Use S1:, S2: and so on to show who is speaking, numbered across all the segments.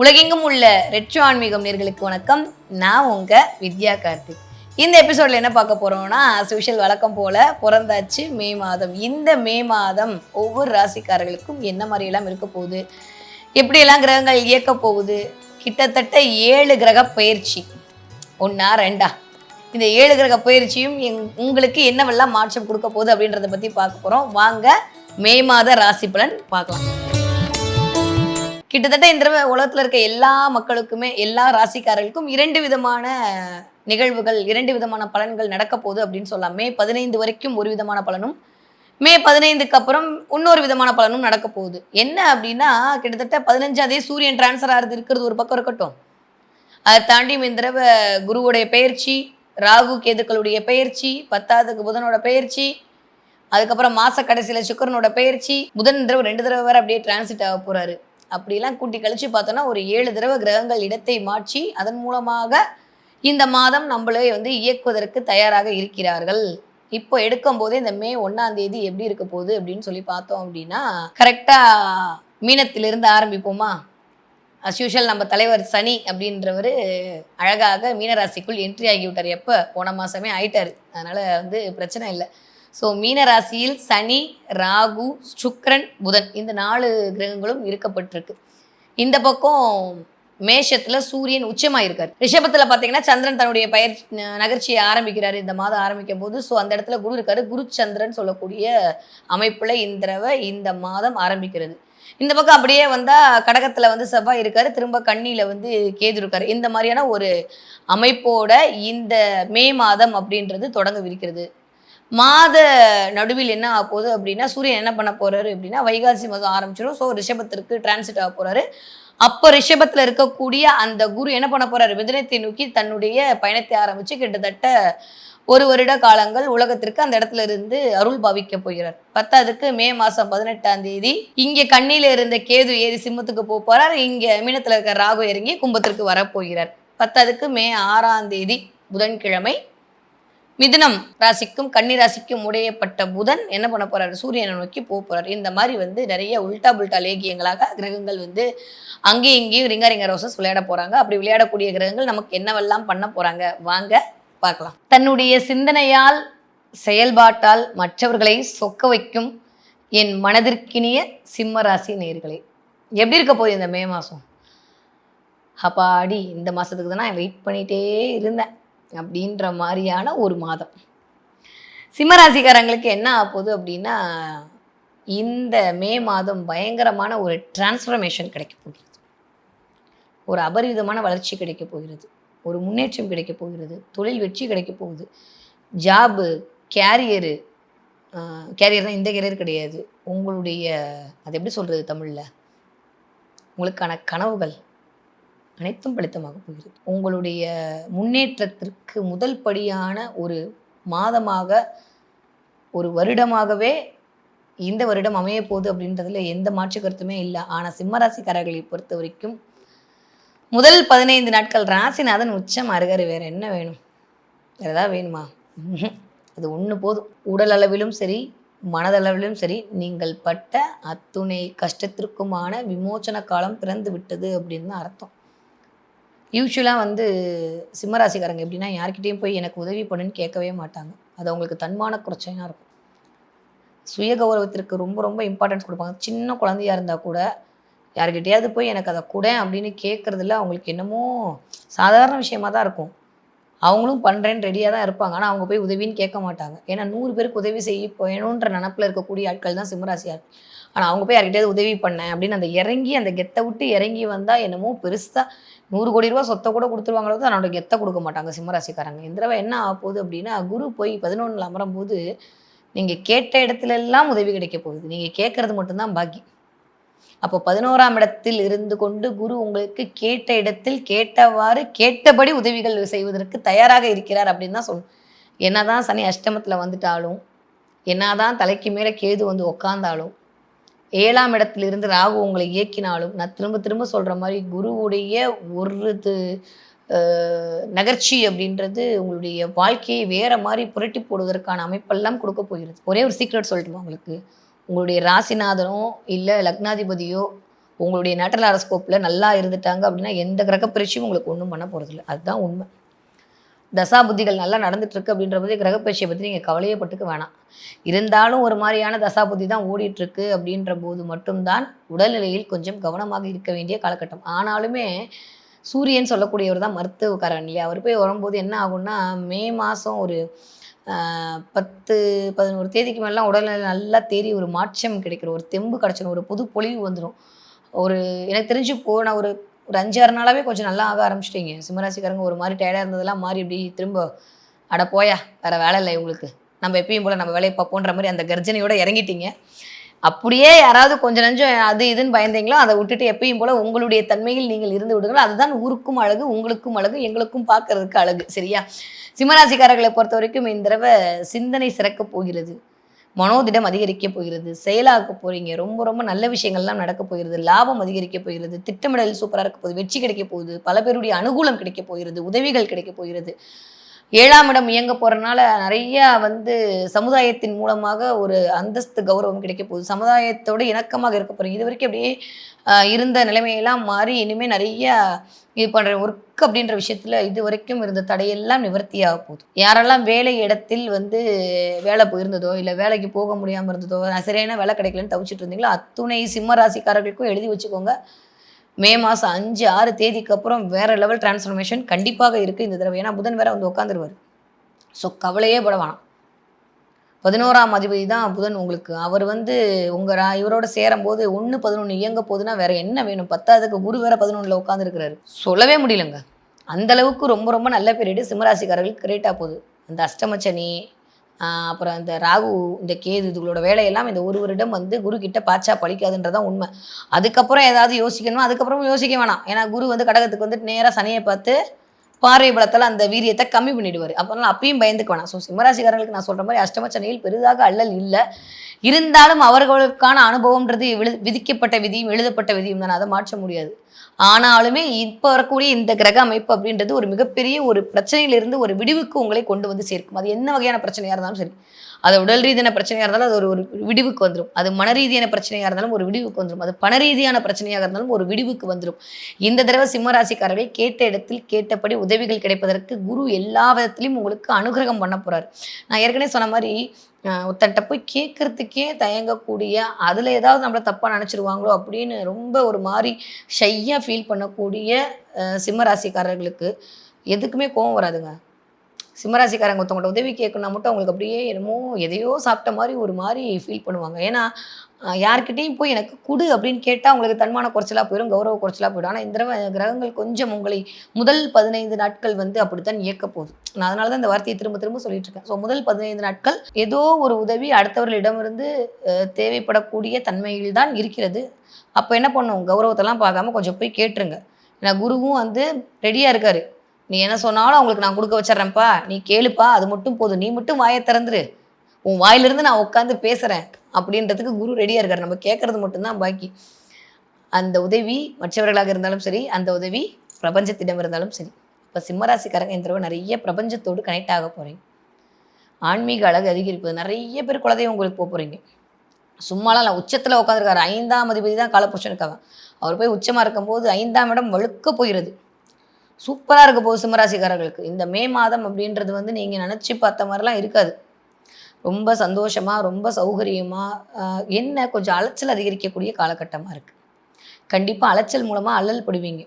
S1: உலகெங்கும் உள்ள ரெட்ரோ ஆன்மீகம் நேர்களுக்கு வணக்கம். நான் உங்க வித்யா கார்த்திக். இந்த எபிசோட்ல என்ன பார்க்க போறோம்னா சுஷல் வழக்கம் போல பிறந்தாச்சு மே மாதம். இந்த மே மாதம் ஒவ்வொரு ராசிக்காரர்களுக்கும் என்ன மாதிரியெல்லாம் இருக்க போகுது? எப்படியெல்லாம் கிரகங்கள் இயக்க போகுது? கிட்டத்தட்ட ஏழு கிரக பயிற்சி. ஒன்றா ரெண்டா? இந்த ஏழு கிரக பயிற்சியும் எங் உங்களுக்கு என்னவெல்லாம் மாற்றம் கொடுக்க போகுது அப்படின்றத பற்றி பார்க்க போகிறோம் வாங்க மே மாத ராசி பலன் பார்க்கலாம். கிட்டத்தட்ட இந்த தடவை உலகத்தில் இருக்க எல்லா மக்களுக்குமே எல்லா ராசிக்காரர்களுக்கும் இரண்டு விதமான நிகழ்வுகள் இரண்டு விதமான பலன்கள் நடக்க போகுது அப்படின்னு சொல்லலாம். மே பதினைந்து வரைக்கும் ஒரு விதமான பலனும் மே பதினைந்துக்கு அப்புறம் இன்னொரு விதமான பலனும் நடக்க போகுது. என்ன அப்படின்னா கிட்டத்தட்ட பதினஞ்சாந்தேதி சூரியன் டிரான்ஸ்ஃபர் ஆகிறது இருக்கிறது ஒரு பக்கம் இருக்கட்டும். அதை தாண்டி இந்த தடவை குருவுடைய பெயர்ச்சி ராகு கேதுக்களுடைய பெயர்ச்சி பத்தாவதுக்கு புதனோட பெயர்ச்சி அதுக்கப்புறம் மாச கடைசியில் சுக்கரனோட பெயர்ச்சி புதன் தடவை ரெண்டு தடவை வேற அப்படியே டிரான்சிட் ஆக போறாரு. அப்படிலாம் கூட்டி கழிச்சு பார்த்தோன்னா ஒரு ஏழு தடவை கிரகங்கள் இடத்தை மாற்றி அதன் மூலமாக இந்த மாதம் நம்மளே வந்து இயக்குவதற்கு தயாராக இருக்கிறார்கள். இப்போ எடுக்கும் போதே இந்த மே ஒன்னாம் தேதி எப்படி இருக்க போகுது அப்படின்னு சொல்லி பார்த்தோம் அப்படின்னா கரெக்டா மீனத்திலிருந்து ஆரம்பிப்போமா? அஸ்யூஷுவல் நம்ம தலைவர் சனி அப்படின்றவர் அழகாக மீனராசிக்குள் என்ட்ரி ஆகிவிட்டார். எப்போ? போன மாதமே ஆயிட்டார். அதனால் வந்து பிரச்சனை இல்லை. ஸோ மீனராசியில் சனி ராகு சுக்ரன் புதன் இந்த நாலு கிரகங்களும் இருக்கப்பட்டிருக்கு. இந்த பக்கம் மேஷத்தில் சூரியன் உச்சமாக இருக்கார் ரிஷபத்தில் பார்த்தீங்கன்னா சந்திரன் தன்னுடைய பயிர் நகர்ச்சியை ஆரம்பிக்கிறார். இந்த மாதம் ஆரம்பிக்கும் போது ஸோ அந்த இடத்துல குரு இருக்காரு. குரு சந்திரன் சொல்லக்கூடிய அமைப்பில் இந்த தடவை இந்த மாதம் ஆரம்பிக்கிறது. இந்த பக்கம் அப்படியே வந்தால் கடகத்தில் வந்து செவ்வாய் இருக்கார். திரும்ப கண்ணியில் வந்து கேது இருக்கார். இந்த மாதிரியான ஒரு அமைப்போட இந்த மே மாதம் அப்படின்றது தொடங்கவிருக்கிறது மாத நடுவில் என்ன ஆக போகுது அப்படின்னா சூரியன் என்ன பண்ண போறாரு அப்படின்னா வைகாசி மாதம் ஆரம்பிச்சிடும் ஸோ ரிஷபத்திற்கு டிரான்சிட் ஆக போறாரு. அப்போ ரிஷபத்தில் இருக்கக்கூடிய அந்த குரு என்ன பண்ண போறாரு? மிதனத்தை நோக்கி தன்னுடைய பயணத்தை ஆரம்பிச்சு கிட்டத்தட்ட ஒரு வருட காலங்கள் உலகத்திற்கு அந்த இடத்துல இருந்து அருள் பாவிக்க போகிறார். பத்தாவதுக்கு மே மாசம் பதினெட்டாம் தேதி இங்க கண்ணில இருந்த கேது ஏறி சிம்மத்துக்கு போக போறார். இங்க மீனத்துல இருக்க ராகு இறங்கி கும்பத்திற்கு வரப்போகிறார் பத்தாவதுக்கு மே ஆறாம் தேதி புதன்கிழமை மிதுனம் ராசிக்கும் கன்னி ராசிக்கும் உடையப்பட்ட புதன் என்ன பண்ண போறாரு? சூரியனை நோக்கி போக போறாரு. இந்த மாதிரி வந்து நிறைய உல்டா புல்டா லேகியங்களாக கிரகங்கள் வந்து அங்கேயும் இங்கேயும் ரிங்கா ரிங்க ரோசஸ் விளையாட போறாங்க. அப்படி விளையாடக்கூடிய கிரகங்கள் நமக்கு என்னவெல்லாம் பண்ண போறாங்க? வாங்க பார்க்கலாம். தன்னுடைய சிந்தனையால் செயல்பாட்டால் மற்றவர்களை சொக்க வைக்கும் என் மனதிற்கினிய சிம்ம ராசி நேர்களே எப்படி இருக்க போகுது இந்த மே மாதம் அப்பாடி இந்த மாதத்துக்கு தான் நான் வெயிட் பண்ணிகிட்டே இருந்தேன். அப்படின்ற மாதிரியான ஒரு மாதம். சிம்மராசிக்காரங்களுக்கு என்ன ஆக போகுது அப்படின்னா இந்த மே மாதம் பயங்கரமான ஒரு டிரான்ஸ்ஃபர்மேஷன் கிடைக்க போகிறது. ஒரு அபரிவிதமான வளர்ச்சி கிடைக்க போகிறது. ஒரு முன்னேற்றம் கிடைக்க போகிறது. தொழில் வெற்றி கிடைக்க போகுது. ஜாபு கேரியரு கேரியர் தான் இந்த கேரியர் கிடையாது. உங்களுடைய அது எப்படி சொல்கிறது தமிழில்? உங்களுக்கான கனவுகள். அனைத்தும் பலித்தமாக போகிறது. உங்களுடைய முன்னேற்றத்திற்கு முதல் படியான ஒரு மாதமாக ஒரு வருடமாகவே இந்த வருடம் அமைய போகுது அப்படின்றதுல எந்த மாற்று கருத்துமே இல்லை. ஆனால் சிம்மராசிக்காரர்களை பொறுத்த வரைக்கும் முதல் பதினைந்து நாட்கள் ராசிநாதன் உச்சம் அருகரு வேற என்ன வேணும்? வேறு ஏதாவது வேணுமா? அது ஒன்று போதும். உடல் அளவிலும் சரி மனதளவிலும் சரி நீங்கள் பட்ட அத்துணை கஷ்டத்திற்குமான விமோச்சன காலம் பிறந்து விட்டது அப்படின்னு தான் அர்த்தம். யூஸ்வலாக வந்து சிம்மராசிக்காரங்க எப்படின்னா யார்கிட்டயும் போய் எனக்கு உதவி பண்ணுன்னு கேட்கவே மாட்டாங்க. அது அவங்களுக்கு தன்மான குறைச்சையாக இருக்கும். சுய கௌரவத்திற்கு ரொம்ப ரொம்ப இம்பார்ட்டன்ஸ் கொடுப்பாங்க. சின்ன குழந்தையா இருந்தால் கூட யார்கிட்டயாவது போய் எனக்கு அதை கூட அப்படின்னு கேட்குறதுல அவங்களுக்கு என்னமோ சாதாரண விஷயமா தான் இருக்கும். அவங்களும் பண்ணுறேன்னு ரெடியாக தான் இருப்பாங்க. ஆனால் அவங்க போய் உதவின்னு கேட்க மாட்டாங்க. ஏன்னா நூறு பேருக்கு உதவி செய்ய போயணுன்ற நினப்பில் இருக்கக்கூடிய ஆட்கள் தான் சிம்மராசியார். ஆனால் அவங்க போய் யார்கிட்டயாவது உதவி பண்ணேன் அப்படின்னு அந்த இறங்கி அந்த கெத்தை விட்டு இறங்கி வந்தால் என்னமோ பெருசாக நூறு கோடி ரூபா சொத்தை கூட கொடுத்துருவாங்களோ தான் அதனோட கெத்தை கொடுக்க மாட்டாங்க சிம்மராசிக்காரங்க. இந்த தடவை என்ன ஆக போகுது அப்படின்னா குரு போய் பதினொன்றில் அமரும் போது நீங்கள் கேட்ட இடத்துல எல்லாம் உதவி கிடைக்க போகுது. நீங்கள் கேட்குறது மட்டும்தான் பாக்கி. அப்போ பதினோராம் இடத்தில் இருந்து கொண்டு குரு உங்களுக்கு கேட்ட இடத்தில் கேட்டவாறு கேட்டபடி உதவிகள் செய்வதற்கு தயாராக இருக்கிறார் அப்படின்னு தான் சொல்லணும் என்னதான் சனி அஷ்டமத்தில் வந்துட்டாலும் என்னதான் தலைக்கு மேலே கேது வந்து உக்காந்தாலும் ஏழாம் இடத்திலிருந்து ராகு உங்களை இயக்கினாலும் நான் திரும்ப திரும்ப சொல்கிற மாதிரி குருவுடைய ஒரு நகர்ச்சி அப்படின்றது உங்களுடைய வாழ்க்கையை வேற மாதிரி புரட்டி போடுவதற்கான அமைப்பெல்லாம் கொடுக்க போகிறது. ஒரே ஒரு சீக்ரெட் சொல்லட்டுமா உங்களுக்கு? உங்களுடைய ராசிநாதனோ இல்லை லக்னாதிபதியோ உங்களுடைய நேட்டல் ஹாரோஸ்கோப்பில் நல்லா இருந்துட்டாங்க அப்படின்னா எந்த கிரக உங்களுக்கு ஒன்றும் பண்ண போகிறதில்ல அதுதான் உண்மை. தசா புத்திகள் நல்லா நடந்துட்டுருக்கு அப்படின்ற போது கிரகப்பயிற்சியை பற்றி நீங்கள் கவலையே பட்டுக்க வேணாம். இருந்தாலும் ஒரு மாதிரியான தசா புத்தி தான் ஓடிட்டுருக்கு அப்படின்ற போது மட்டும்தான் உடல்நிலையில் கொஞ்சம் கவனமாக இருக்க வேண்டிய காலகட்டம். ஆனாலுமே சூரியன் சொல்லக்கூடியவர் தான் மருத்துவக்காரன் இல்லையா? அவர் போய் வரும்போது என்ன ஆகும்னா மே மாதம் ஒரு பத்து பதினோரு தேதிக்கு மேலாம் உடல்நிலை நல்லா தேறி ஒரு மாற்றம் கிடைக்கிற ஒரு தெம்பு கிடச்சிடும் ஒரு புது பொலிவு வந்துடும் ஒரு எனக்கு தெரிஞ்சு போன ஒரு ஒரு அஞ்சாறு நாளாகவே கொஞ்சம் நல்லா ஆக ஆரம்பிச்சிட்டிங்க. சிம்மராசிக்காரங்க ஒரு மாதிரி டயர்டாக இருந்ததெல்லாம் மாறி இப்படி திரும்ப அட போயா வேறு வேலை இல்லை உங்களுக்கு நம்ம எப்பயும் போல் நம்ம வேலையை பார்ப்போன்ற மாதிரி அந்த கர்ஜனையோடு இறங்கிட்டீங்க. அப்படியே யாராவது கொஞ்சம் நஞ்சம் அது இதுன்னு பயந்தீங்களோ அதை விட்டுட்டு எப்பயும் போல உங்களுடைய தன்மையில் நீங்கள் இருந்து விடுங்கள். அதுதான் ஊருக்கும் அழகு உங்களுக்கும் அழகு எங்களுக்கும் பார்க்கறதுக்கு அழகு சரியா? சிம்மராசிக்காரர்களை பொறுத்த வரைக்கும் இந்த தடவை சிந்தனை சிறக்க போகிறது மனோதிடம் அதிகரிக்க போகிறது செயலாக்க போறீங்க. ரொம்ப ரொம்ப நல்ல விஷயங்கள்லாம் நடக்க போகிறது லாபம் அதிகரிக்க போகிறது திட்டமிடல் சூப்பராக இருக்க போகுது வெற்றி கிடைக்க போகுது பல பேருடைய அனுகூலம் கிடைக்க போகிறது உதவிகள் கிடைக்க போகிறது. ஏழாம் இடம் இயங்க போறதுனால நிறைய வந்து சமுதாயத்தின் மூலமாக ஒரு அந்தஸ்து கௌரவம் கிடைக்க போகுது. சமுதாயத்தோட இணக்கமாக இருக்க போறீங்க. இது வரைக்கும் அப்படியே இருந்த நிலைமையெல்லாம் மாறி இனிமே நிறைய இது பண்ற ஒர்க் அப்படின்ற விஷயத்துல இது வரைக்கும் இருந்த தடையெல்லாம் நிவர்த்தியாக போகுது. யாரெல்லாம் வேலை இடத்தில் வந்து வேலை போயிருந்ததோ இல்லை வேலைக்கு போக முடியாமல் இருந்ததோ சரியான வேலை கிடைக்கலன்னு தவிச்சிட்டு இருந்தீங்களோ அத்துணை சிம்ம ராசிக்காரர்களுக்கும் எழுதி வச்சுக்கோங்க. மே மாதம் அஞ்சு ஆறு தேதிக்கு அப்புறம் வேற லெவல் டிரான்ஸ்ஃபர்மேஷன் கண்டிப்பாக இருக்குது இந்த தடவை. ஏன்னா புதன் வேற வந்து உட்காந்துருவார் ஸோ கவலையே பட வேணாம். பதினோராம் அதிபதி தான் புதன் உங்களுக்கு. அவர் வந்து உங்கள் ரா இவரோட சேரும்போது ஒன்று பதினொன்று இயங்க போதுன்னா வேற என்ன வேணும்? பத்தாவதுக்கு குரு வேற பதினொன்றில் உட்காந்துருக்கிறாரு சொல்லவே முடியலங்க. அந்த அளவுக்கு ரொம்ப ரொம்ப நல்ல பீரியடு சிம்மராசிக்காரர்களுக்கு கிரேட்டாக போகுது. அந்த அஷ்டமச்சனி அப்புறம் இந்த ராகு இந்த கேது இதுகளோட வேலையெல்லாம் இந்த ஒரு வருடம் வந்து குரு கிட்ட பாச்சா பழிக்காதுன்றதான் உண்மை. அதுக்கப்புறம் ஏதாவது யோசிக்கணுமா? அதுக்கப்புறம் யோசிக்க வேணாம். ஏன்னா குரு வந்து கடகத்துக்கு வந்துட்டு நேராக சனியை பார்த்து பார்வை பலத்தால் அந்த வீரியத்தை கம்மி பண்ணிடுவார். அப்போனால அப்பயும் பயந்துக்க வேணாம். ஸோ சிம்மராசிக்காரர்களுக்கு நான் சொல்கிற மாதிரி அஷ்டமச்சனையில் பெரிதாக அல்லல் இல்லை. இருந்தாலும் அவர்களுக்கான அனுபவம்ன்றது விழு விதிக்கப்பட்ட விதியும் எழுதப்பட்ட விதியும் தானே. அதை மாற்ற முடியாது. ஆனாலுமே இப்போ வரக்கூடிய இந்த கிரக அமைப்பு அப்படின்றது ஒரு மிகப்பெரிய ஒரு பிரச்சனையிலிருந்து ஒரு விடிவுக்கு உங்களை கொண்டு வந்து சேர்க்கும். அது என்ன வகையான பிரச்சனையாக இருந்தாலும் சரி. அது உடல் ரீதியான பிரச்சனையாக இருந்தாலும் அது ஒரு ஒரு விடிவுக்கு வந்துடும் அது மன ரீதியான பிரச்சனையாக இருந்தாலும் ஒரு விடிவுக்கு வந்துடும் அது பண ரீதியான பிரச்சனையாக இருந்தாலும் ஒரு விடிவுக்கு வந்துடும் இந்த தடவை சிம்மராசிக்காரவே கேட்ட இடத்தில் கேட்டபடி உதவிகள் கிடைப்பதற்கு குரு எல்லா விதத்திலையும் உங்களுக்கு அனுகிரகம் பண்ண போகிறார் நான் ஏற்கனவே சொன்ன மாதிரி ஒருத்தன்ட்ட போய் கேட்கறதுக்கே தயங்கக்கூடிய அதில் ஏதாவது நம்மளை தப்பாக நினச்சிருவாங்களோ அப்படின்னு ரொம்ப ஒரு மாதிரி ஷையாக ஃபீல் பண்ணக்கூடிய சிம்மராசிக்காரர்களுக்கு எதுக்குமே கோவம் வராதுங்க. சிம்மராசிக்காரங்க ஒருத்தவங்கள்ட்ட உதவி கேட்கணும்னா மட்டும் அவங்களுக்கு அப்படியே என்னமோ எதையோ சாப்பிட்ட மாதிரி ஒரு மாதிரி ஃபீல் பண்ணுவாங்க. ஏன்னா யார்கிட்டையும் போய் எனக்கு குடு அப்படின்னு கேட்டால் உங்களுக்கு தன்மான குறைச்சலாக போயிடும் கௌரவ குறைச்சலாக போயிடும். ஆனால் இந்த தடவை கிரகங்கள் கொஞ்சம் உங்களை முதல் பதினைந்து நாட்கள் வந்து அப்படித்தான் இயக்க போகுது. நான் அதனால தான் இந்த வார்த்தையை திரும்ப திரும்ப சொல்லிட்டு இருக்கேன். ஸோ முதல் பதினைந்து நாட்கள் ஏதோ ஒரு உதவி அடுத்தவர்களிடமிருந்து தேவைப்படக்கூடிய தன்மையில் தான் இருக்கிறது. அப்போ என்ன பண்ணும்? கௌரவத்தெல்லாம் பார்க்காம கொஞ்சம் போய் கேட்டுருங்க. ஏன்னா குருவும் வந்து ரெடியாக இருக்காரு. நீ என்ன சொன்னாலும் அவங்களுக்கு நான் கொடுக்க வச்சிட்றேன்ப்பா. நீ கேளுப்பா அது மட்டும் போதும். நீ மட்டும் வாயை திறந்துரு. உன் வாயிலிருந்து நான் உட்காந்து பேசுகிறேன் அப்படின்றதுக்கு குரு ரெடியாக இருக்கார். நம்ம கேட்கறது மட்டும்தான் பாக்கி. அந்த உதவி மற்றவர்களாக இருந்தாலும் சரி அந்த உதவி பிரபஞ்சத்திடம் இருந்தாலும் சரி. இப்போ சிம்மராசிக்காரங்க இந்த தடவை நிறைய பிரபஞ்சத்தோடு கனெக்ட் ஆக போகிறீங்க ஆன்மீக அழகு அதிகரிப்பது நிறைய பேர் குலதெய்வம் உங்களுக்கு போக போகிறீங்க சும்மாலாம் இல்லை உச்சத்தில் உட்காந்துருக்காரு ஐந்தாம் அதிபதி தான் காலப்புருஷனுக்காக அவர் போய் உச்சமாக இருக்கும்போது ஐந்தாம் இடம் வழுக்க போயிடுது சூப்பராக இருக்க போகுது சிம்மராசிக்காரர்களுக்கு. இந்த மே மாதம் அப்படின்றது வந்து நீங்கள் நினச்சி பார்த்த மாதிரிலாம் இருக்காது. ரொம்ப சந்தோஷமாக ரொம்ப சௌகரியமாக என்ன கொஞ்சம் அலைச்சல் அதிகரிக்கக்கூடிய காலகட்டமாக இருக்குது கண்டிப்பாக அலைச்சல் மூலமாக அல்லல் படுவீங்க.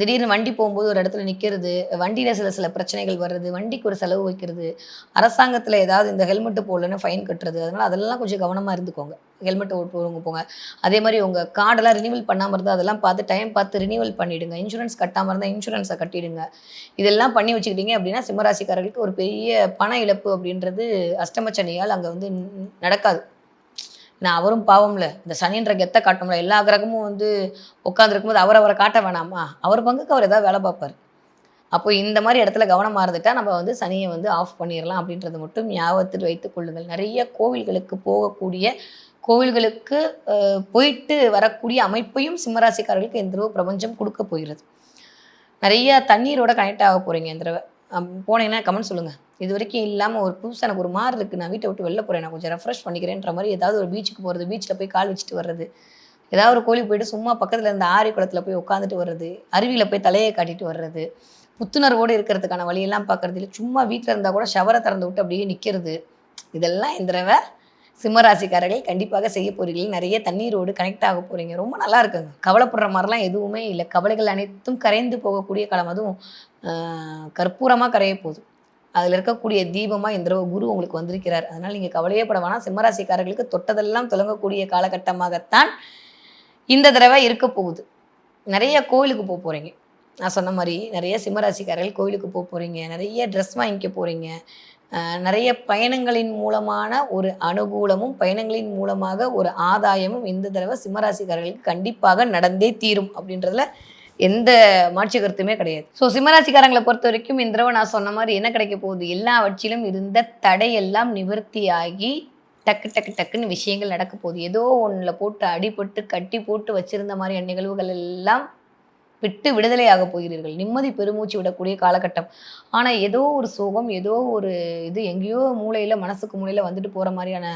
S1: திடீர்னு வண்டி போகும்போது ஒரு இடத்துல நிற்கிறது வண்டியில் சில சில பிரச்சனைகள் வர்றது வண்டிக்கு ஒரு செலவு வைக்கிறது அரசாங்கத்தில் ஏதாவது இந்த ஹெல்மெட்டு போடலன்னு ஃபைன் கட்டுறது அதனால் அதெல்லாம் கொஞ்சம் கவனமாக இருந்துக்கோங்க. ஹெல்மெட் போடுங்க போங்க. அதே மாதிரி உங்கள் கார்டெல்லாம் ரினிவல் பண்ணாமல் இருந்தால் அதெல்லாம் பார்த்து டைம் பார்த்து ரினிவல் பண்ணிவிடுங்க இன்சூரன்ஸ் கட்டாமல் இருந்தால் இன்சூரன்ஸை கட்டிடுங்க. இதெல்லாம் பண்ணி வச்சுக்கிட்டீங்க அப்படின்னா சிம்மராசிக்காரர்களுக்கு ஒரு பெரிய பண இழப்பு அப்படின்றது அஷ்டமச்சனியால் அங்கே வந்து நடக்காது. நான் அவரும் பாவம்ல. இந்த சனின்ற கெத்த காட்டும்ல. எல்லா கிரகமும் வந்து உட்காந்துருக்கும் போது அவர் அவரை காட்ட வேணாமா? அவர் பங்குக்கு அவர் ஏதாவது வேலை பார்ப்பார். அப்போ இந்த மாதிரி இடத்துல கவனமாக இருந்துட்டா நம்ம வந்து சனியை வந்து ஆஃப் பண்ணிடலாம் அப்படின்றது மட்டும் ஞாபகத்தில் வைத்துக் கொள்ளுங்கள். நிறைய கோவில்களுக்கு போகக்கூடிய கோவில்களுக்கு போயிட்டு வரக்கூடிய அமைப்பையும் சிம்மராசிக்காரர்களுக்கு இந்த தடவை பிரபஞ்சம் கொடுக்க போகிறது. நிறைய தண்ணீரோட கனெக்ட் ஆக போகிறீங்க இந்த தடவை. போனீங்கன்னா கமெண்ட் சொல்லுங்கள் இது வரைக்கும் இல்லாமல் ஒரு புதுசாக எனக்கு ஒரு மாதிரி இருக்குது நான் வீட்டை விட்டு வெளில போகிறேன் நான் கொஞ்சம் ரெஃப்ரெஷ் பண்ணிக்கிறேன்ற மாதிரி ஏதாவது ஒரு பீச்சுக்கு போகிறது பீச்சில் போய் கால் வச்சுட்டு வர்றது. ஏதாவது ஒரு கோழி போயிட்டு சும்மா பக்கத்தில் இருந்த ஆரி குளத்தில் போய் உட்காந்துட்டு வர்றது. அருவியில் போய் தலையை காட்டிட்டு வர்றது. புத்துணர்வோடு இருக்கிறதுக்கான வழியெல்லாம் பார்க்கறது இல்லை. சும்மா வீட்டில் இருந்தால் கூட ஷவரை திறந்து விட்டு அப்படியே நிற்கிறது இதெல்லாம் இந்த தடவை சிம்மராசிக்காரர்கள் கண்டிப்பாக செய்ய போறீர்கள். நிறைய தண்ணீரோடு கனெக்ட் ஆக போறீங்க. ரொம்ப நல்லா இருக்குங்க. கவலைப்படுற மாதிரிலாம் எதுவுமே இல்லை. கவலைகள் அனைத்தும் கரைந்து போகக்கூடிய காலம். அதுவும் கற்பூரமாக கரைய போகுது. அதில் இருக்கக்கூடிய தீபமாக இந்த குரு உங்களுக்கு வந்திருக்கிறார். அதனால் நீங்கள் கவலையே பட வேணாம். சிம்மராசிக்காரர்களுக்கு தொட்டதெல்லாம் தொடங்கக்கூடிய காலகட்டமாகத்தான் இந்த தடவை இருக்க போகுது. நிறைய கோயிலுக்கு போக போகிறீங்க நான் சொன்ன மாதிரி நிறைய சிம்மராசிக்காரர்கள் கோயிலுக்கு போக போகிறீங்க நிறைய ட்ரெஸ் வாங்கிக்க போகிறீங்க நிறைய பயணங்களின் மூலமான ஒரு அனுகூலமும் பயணங்களின் மூலமாக ஒரு ஆதாயமும் இந்த தடவை சிம்மராசிக்காரர்களுக்கு கண்டிப்பாக நடந்தே தீரும் அப்படின்றதுல எந்த மாற்று கருத்துமே கிடையாது. ஸோ சிம்மராசிக்காரங்களை பொறுத்த வரைக்கும் இந்த தடவை நான் சொன்ன மாதிரி என்ன கிடைக்க போகுது? எல்லாவற்றிலும் இருந்த தடையெல்லாம் நிவர்த்தியாகி டக்கு டக்கு டக்குன்னு விஷயங்கள் நடக்க போகுது. ஏதோ ஒன்றில் போட்டு அடிபட்டு கட்டி போட்டு வச்சிருந்த மாதிரியான நிகழ்வுகள் எல்லாம் விட்டு விடுதலையாக போகிறீர்கள். நிம்மதி பெருமூச்சு விடக்கூடிய காலகட்டம். ஆனால் ஏதோ ஒரு சோகம் ஏதோ ஒரு இது எங்கேயோ மூளையில் மனசுக்கு மூளையில் வந்துட்டு போகிற மாதிரியான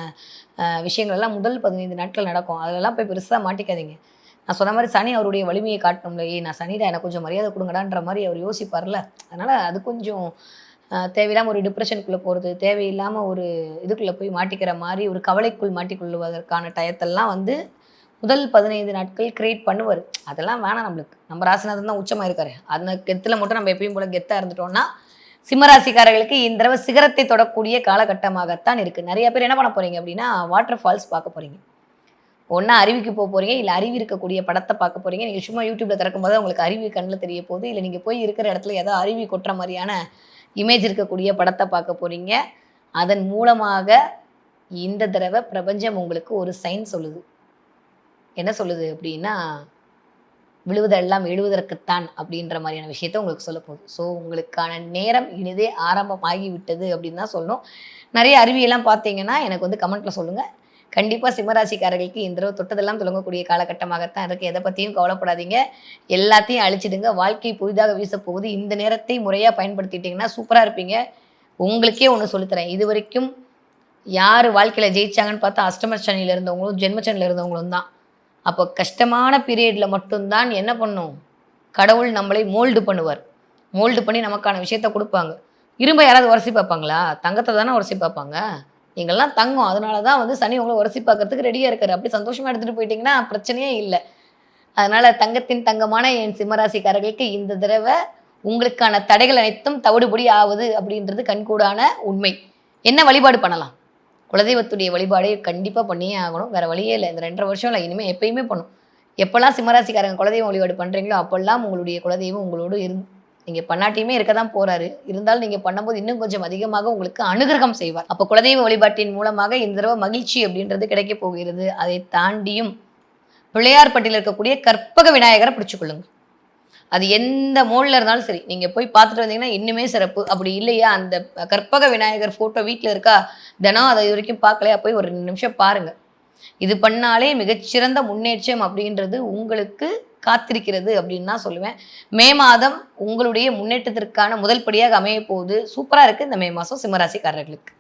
S1: விஷயங்கள் எல்லாம் முதல் பதினைந்து நாட்கள் நடக்கும். அதெல்லாம் போய் பெருசாக மாட்டிக்காதீங்க. நான் சொன்ன மாதிரி சனி அவருடைய வலிமையை காட்டணும்ல ஏய் நான் சனிடா எனக்கு கொஞ்சம் மரியாதை கொடுங்கடான்ற மாதிரி அவர் யோசிப்பார்ல. அதனால் அது கொஞ்சம் தேவையில்லாமல் தேவையில்லாம ஒரு டிப்ரெஷனுக்குள்ளே போகிறது தேவையில்லாமல் ஒரு இதுக்குள்ளே போய் மாட்டிக்கிற மாதிரி ஒரு கவலைக்குள் மாட்டிக்கொள்வதற்கான டயத்தெல்லாம் வந்து முதல் பதினைந்து நாட்கள் கிரியேட் பண்ணுவார். அதெல்லாம் வேணாம் நம்மளுக்கு. நம்ம ராசிநாதன் தான் உச்சமாக இருக்காரு அந்த கெத்தில் மட்டும் நம்ம எப்பயும் போல கெத்தாக இருந்துட்டோம்னா சிம்மராசிக்காரர்களுக்கு இந்த தடவை சிகரத்தை தொடக்கூடிய காலகட்டமாகத்தான் இருக்குது நிறைய பேர் என்ன பண்ண போகிறீங்க அப்படின்னா வாட்டர் ஃபால்ஸ் பார்க்க போகிறீங்க ஒன்றா அருவிக்கு போக போகிறீங்க இல்லை அருவி இருக்கக்கூடிய படத்தை பார்க்க போகிறீங்க நீங்கள் சும்மா யூடியூப்பில் திறக்கும்போது உங்களுக்கு அருவி கண்ணில் தெரிய போகுது. இல்லை நீங்கள் போய் இருக்கிற இடத்துல ஏதோ அருவி கொட்டுற மாதிரியான இமேஜ் இருக்கக்கூடிய படத்தை பார்க்க போகிறீங்க அதன் மூலமாக இந்த தடவை பிரபஞ்சம் உங்களுக்கு ஒரு சைன் சொல்லுது. என்ன சொல்லுது அப்படின்னா விழுவதெல்லாம் எழுவதற்குத்தான் அப்படின்ற மாதிரியான விஷயத்த உங்களுக்கு சொல்ல போகுது. ஸோ உங்களுக்கான நேரம் இனிதே ஆரம்பமாகி விட்டது அப்படின்னு தான் சொல்லணும். நிறைய அருவியெல்லாம் பார்த்தீங்கன்னா எனக்கு வந்து கமெண்ட்டில் சொல்லுங்கள் கண்டிப்பாக சிம்மராசிக்காரர்களுக்கு இந்த தடவை தொட்டதெல்லாம் தொடங்கக்கூடிய காலகட்டமாகத்தான் இருக்குது எதை பற்றியும் கவலைப்படாதீங்க. எல்லாத்தையும் அழிச்சிடுங்க. வாழ்க்கை புதிதாக வீசப் போகுது இந்த நேரத்தை முறையாக பயன்படுத்திட்டிங்கன்னா சூப்பராக இருப்பீங்க. உங்களுக்கே ஒன்று சொல்லித்தரேன். இது வரைக்கும் யார் வாழ்க்கையில் ஜெயிச்சாங்கன்னு பார்த்தா அஷ்டம சனியில் இருந்தவங்களும் ஜென்ம சனியில் இருந்தவங்களும் தான். அப்போ கஷ்டமான பீரியடில் மட்டும்தான் என்ன பண்ணும்? கடவுள் நம்மளை மோல்டு பண்ணுவார். மோல்டு பண்ணி நமக்கான விஷயத்த கொடுப்பாங்க. இரும்பை யாராவது உரசி பார்ப்பாங்களா? தங்கத்தை தானே உரசி பார்ப்பாங்க? நீங்கள்லாம் தங்கம். அதனால தான் வந்து சனி உங்களை உரசி பார்க்கறதுக்கு ரெடியாக இருக்காரு. அப்படி சந்தோஷமாக எடுத்துகிட்டு போயிட்டீங்கன்னா பிரச்சனையே இல்லை. அதனால் தங்கத்தின் தங்கமான என் சிம்மராசிக்காரர்களுக்கு இந்த தடவை உங்களுக்கான தடைகள் அனைத்தும் தவிடுபடி ஆகுது அப்படின்றது கண்கூடான உண்மை. என்ன வழிபாடு பண்ணலாம்? குலதெய்வத்துடைய வழிபாடே கண்டிப்பாக பண்ணியே ஆகணும். வேறு வழியே இல்லை. இந்த ரெண்டரை வருஷம் இல்லை இனிமேல் எப்பயுமே பண்ணும். எப்போல்லாம் சிம்மராசிக்காரங்க குலதெய்வம் வழிபாடு பண்ணுறீங்களோ அப்போல்லாம் உங்களுடைய குலதெய்வம் உங்களோடு இரு நீங்கள் பண்ணாட்டியுமே இருக்க தான் போகிறாரு இருந்தாலும் நீங்கள் பண்ணும்போது இன்னும் கொஞ்சம் அதிகமாக உங்களுக்கு அனுகிரகம் செய்வார். அப்போ குலதெய்வ வழிபாட்டின் மூலமாக இந்த தடவை மகிழ்ச்சி அப்படின்றது கிடைக்க போகிறது. அதை தாண்டியும் பிள்ளையார்பட்டியில் இருக்கக்கூடிய கற்பக விநாயகரை பிடிச்சிக்கொள்ளுங்கள் அது எந்த மோடில் இருந்தாலும் சரி நீங்கள் போய் பார்த்துட்டு வந்தீங்கன்னா இன்னுமே சிறப்பு. அப்படி இல்லையா? அந்த கற்பக விநாயகர் ஃபோட்டோ வீட்டில் இருக்கா? தினம் அதை இது வரைக்கும் பார்க்கலையா? போய் ஒரு ரெண்டு நிமிஷம் பாருங்க. இது பண்ணாலே மிகச்சிறந்த முன்னேற்றம் அப்படின்றது உங்களுக்கு காத்திருக்கிறது அப்படின்னு தான் சொல்லுவேன். மே மாதம் உங்களுடைய முன்னேற்றத்திற்கான முதல் படியாக அமைய போகுது சூப்பராக இருக்குது இந்த மே மாதம் சிம்மராசிக்காரர்களுக்கு.